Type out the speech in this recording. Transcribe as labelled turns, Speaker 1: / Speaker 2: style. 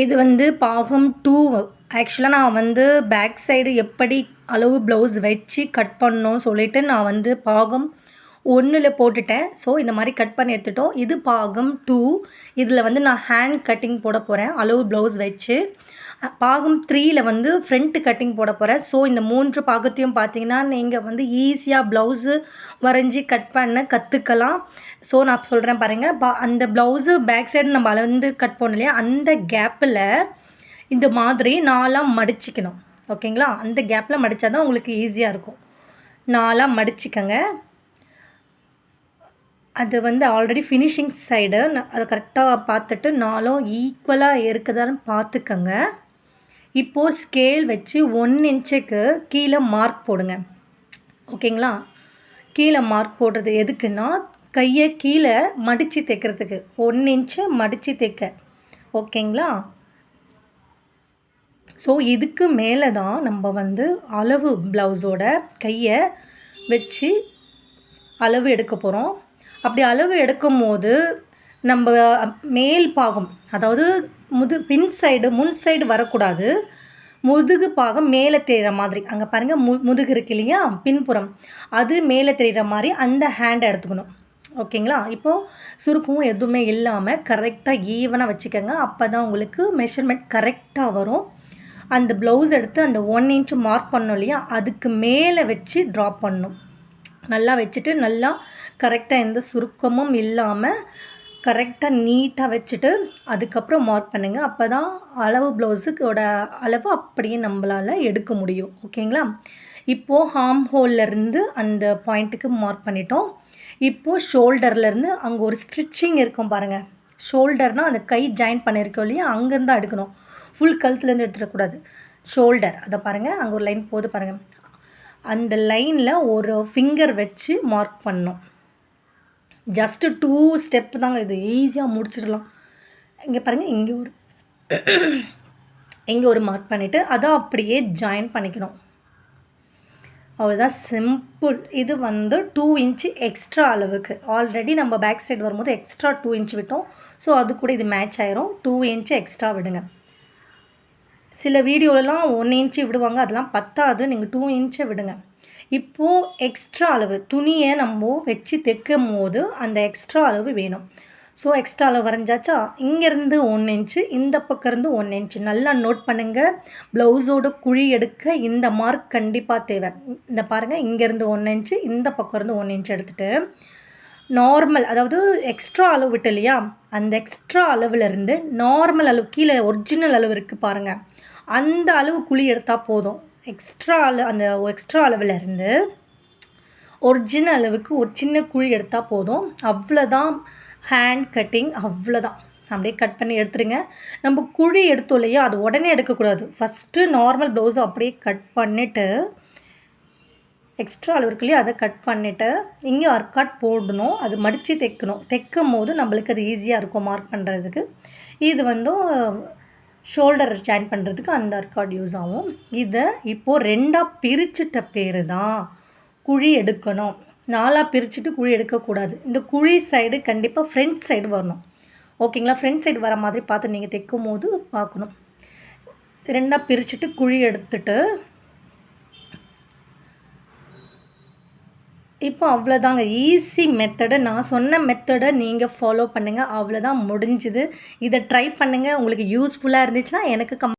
Speaker 1: இது வந்து பாகம் டூ ஆக்சுவலாக நான் வந்து பேக் சைடு எப்படி அளவு ப்ளவுஸ் வச்சு கட் பண்ணணும் சொல்லிவிட்டு நான் வந்து பாகம் ஒன்றில் போட்டுட்டேன். ஸோ இந்த மாதிரி கட் பண்ணி எடுத்துட்டோம். இது பாகம் டூ இதில் வந்து நான் ஹேண்ட் கட்டிங் போட போகிறேன் அளவு ப்ளவுஸ் வச்சு. பாகம் த்ரீயில் வந்து ஃப்ரண்ட் கட்டிங் போட போகிறேன் ஸோ இந்த மூன்று பாகத்தையும் பார்த்தீங்கன்னா நீங்கள் வந்து ஈஸியாக ப்ளவுஸு வரைஞ்சி கட் பண்ண கற்றுக்கலாம் ஸோ நான் சொல்கிறேன் பாருங்கள் பா அந்த ப்ளவுஸு பேக் சைடு நம்ம அளந்து கட் பண்ணோம் இல்லையா? அந்த கேப்பில் இந்த மாதிரி நாலாக மடிச்சிக்கணும். ஓகேங்களா அந்த கேப்பில் மடித்தா தான் உங்களுக்கு ஈஸியாக இருக்கும். நாலாக மடிச்சிக்கங்க. அது வந்து ஆல்ரெடி ஃபினிஷிங் சைடு அதை கரெக்டாக பார்த்துட்டு நாலும் ஈக்குவலாக இருக்குதான்னு பார்த்துக்கங்க. இப்போது ஸ்கேல் வச்சு ஒன் இன்ச்சுக்கு கீழே மார்க் போடுங்க. ஓகேங்களா? கீழே மார்க் போடுறது எதுக்குன்னா கையை கீழே மடித்து தைக்கிறதுக்கு. ஒன் இன்ச்சு மடித்து தைக்க. ஓகேங்களா? ஸோ இதுக்கு மேலே தான் நம்ம வந்து அளவு ப்ளவுஸோட கையை வச்சு அளவு எடுக்க போகிறோம் அப்படி அளவு எடுக்கும் போது நம்ம மேல் பாகம் அதாவது முது பின் சைடு முன் சைடு வரக்கூடாது. முதுகு பாகம் மேலே தெரிகிற மாதிரி. அங்கே பாருங்கள் மு முதுகு இருக்கு இல்லையா? பின்புறம். அது மேலே தெரிகிற மாதிரி அந்த ஹேண்டை எடுத்துக்கணும். ஓகேங்களா? இப்போது சுருக்கம் எதுவுமே இல்லாமல் கரெக்டாக ஈவனாக வச்சுக்கோங்க. அப்போ தான் உங்களுக்கு மெஷர்மெண்ட் கரெக்டாக வரும். அந்த ப்ளவுஸ் எடுத்து அந்த ஒன் இன்ச் மார்க் பண்ணோம் இல்லையா? அதுக்கு மேலே வச்சு ட்ராப் பண்ணணும். நல்லா வச்சுட்டு நல்லா கரெக்டாக எந்த சுருக்கமும் இல்லாமல் கரெக்டாக நீட்டாக வச்சுட்டு அதுக்கப்புறம் மார்க் பண்ணுங்கள் அப்போ தான் அளவு ப்ளவுஸுக்கோட அளவு அப்படியே நம்மளால் எடுக்க முடியும். ஓகேங்களா? இப்போது ஹார்ம் ஹோல்லேருந்து அந்த பாயிண்ட்டுக்கு மார்க் பண்ணிட்டோம். இப்போது ஷோல்டர்லேருந்து அங்கே ஒரு ஸ்டிச்சிங் இருக்கும் பாருங்கள் ஷோல்டர்னால் அந்த கை ஜாயின் பண்ணியிருக்கோம் இல்லையா? அங்கேருந்து தான் எடுக்கணும். ஃபுல் கழுத்துலேருந்து எடுத்துடக்கூடாது. ஷோல்டர் அதை பாருங்கள் அங்கே ஒரு லைன் போது பாருங்கள் அந்த லைனில் ஒரு ஃபிங்கர் வச்சு மார்க் பண்ணோம் ஜஸ்ட்டு டூ ஸ்டெப் தாங்க இது. ஈஸியாக முடிச்சிடலாம். இங்கே பாருங்கள் இங்கே ஒரு இங்கே ஒரு மார்க் பண்ணிவிட்டு அதை அப்படியே ஜாயின் பண்ணிக்கணும். அவ்வளோதான் சிம்பிள் இது வந்து டூ இன்ச்சு எக்ஸ்ட்ரா அளவுக்கு. ஆல்ரெடி நம்ம பேக் சைடு வரும்போது எக்ஸ்ட்ரா டூ இன்ச் விட்டோம். ஸோ அது கூட இது மேட்ச் ஆயிரும். டூ இன்ச்சு எக்ஸ்ட்ரா விடுங்க. சில வீடியோலலாம் ஒன் இன்ச்சு விடுவாங்க அதெல்லாம் பத்தாது. நீங்கள் டூ இன்ச்சை விடுங்க. இப்போது எக்ஸ்ட்ரா அளவு துணியை நம்ம வச்சு தைக்கும் போது அந்த எக்ஸ்ட்ரா அளவு வேணும். ஸோ எக்ஸ்ட்ரா அளவு வரைஞ்சாச்சா? இங்கேருந்து ஒன் இன்ச்சு இந்த பக்கம் இருந்து ஒன் இன்ச்சு நல்லா நோட் பண்ணுங்கள் ப்ளவுஸோட குழி எடுக்க இந்த மார்க் கண்டிப்பாக தேவை. இந்த பாருங்கள் இங்கேருந்து ஒன் இன்ச்சு இந்த பக்கம் இருந்து ஒன் இன்ச் எடுத்துகிட்டு நார்மல் அதாவது எக்ஸ்ட்ரா அளவு விட்டு இல்லையா? அந்த எக்ஸ்ட்ரா அளவுலேருந்து நார்மல் அளவு கீழே ஒரிஜினல் அளவு இருக்குது பாருங்கள் அந்த அளவு குழி எடுத்தால் போதும். எக்ஸ்ட்ரா அளவு அந்த எக்ஸ்ட்ரா அளவுலேருந்து ஒரிஜினல் அளவுக்கு ஒரு சின்ன குழி எடுத்தால் போதும். அவ்வளோதான் ஹேண்ட் கட்டிங் அவ்வளோதான் அப்படியே கட் பண்ணி எடுத்துருங்க. நம்ம குழி எடுத்தோம் இல்லையா அது உடனே எடுக்கக்கூடாது. ஃபஸ்ட்டு நார்மல் ப்ளவுஸை அப்படியே கட் பண்ணிவிட்டு எக்ஸ்ட்ரா அளவு இருக்கு இல்லையா அதை கட் பண்ணிவிட்டு இங்கே அர்க்காட் போடணும். அது மடித்து தைக்கணும். தைக்கும் போது நம்மளுக்கு அது ஈஸியாக இருக்கும் மார்க் பண்ணுறதுக்கு இது வந்து ஷோல்டர் ஜாயின் பண்ணுறதுக்கு அந்த அர்க்காட் யூஸ் ஆகும். இதை இப்போது ரெண்டாக பிரிச்சுட்ட பேர் தான் குழி எடுக்கணும். நாலாக பிரிச்சுட்டு குழி எடுக்கக்கூடாது. இந்த குழி சைடு கண்டிப்பாக ஃப்ரண்ட் சைடு வரணும். ஓகேங்களா ஃப்ரண்ட் சைடு வர மாதிரி பார்த்து நீங்கள் தைக்கும் போது பார்க்கணும். ரெண்டாக பிரிச்சுட்டு குழி எடுத்துட்டு இப்போ அவ்வளோதாங்க. ஈஸி மெத்தடை நான் சொன்ன மெத்தடை நீங்கள் ஃபாலோ பண்ணுங்கள் அவ்வளோதான் முடிஞ்சுது. இதை ட்ரை பண்ணுங்கள் உங்களுக்கு யூஸ்ஃபுல்லாக இருந்துச்சுன்னா எனக்கு கம்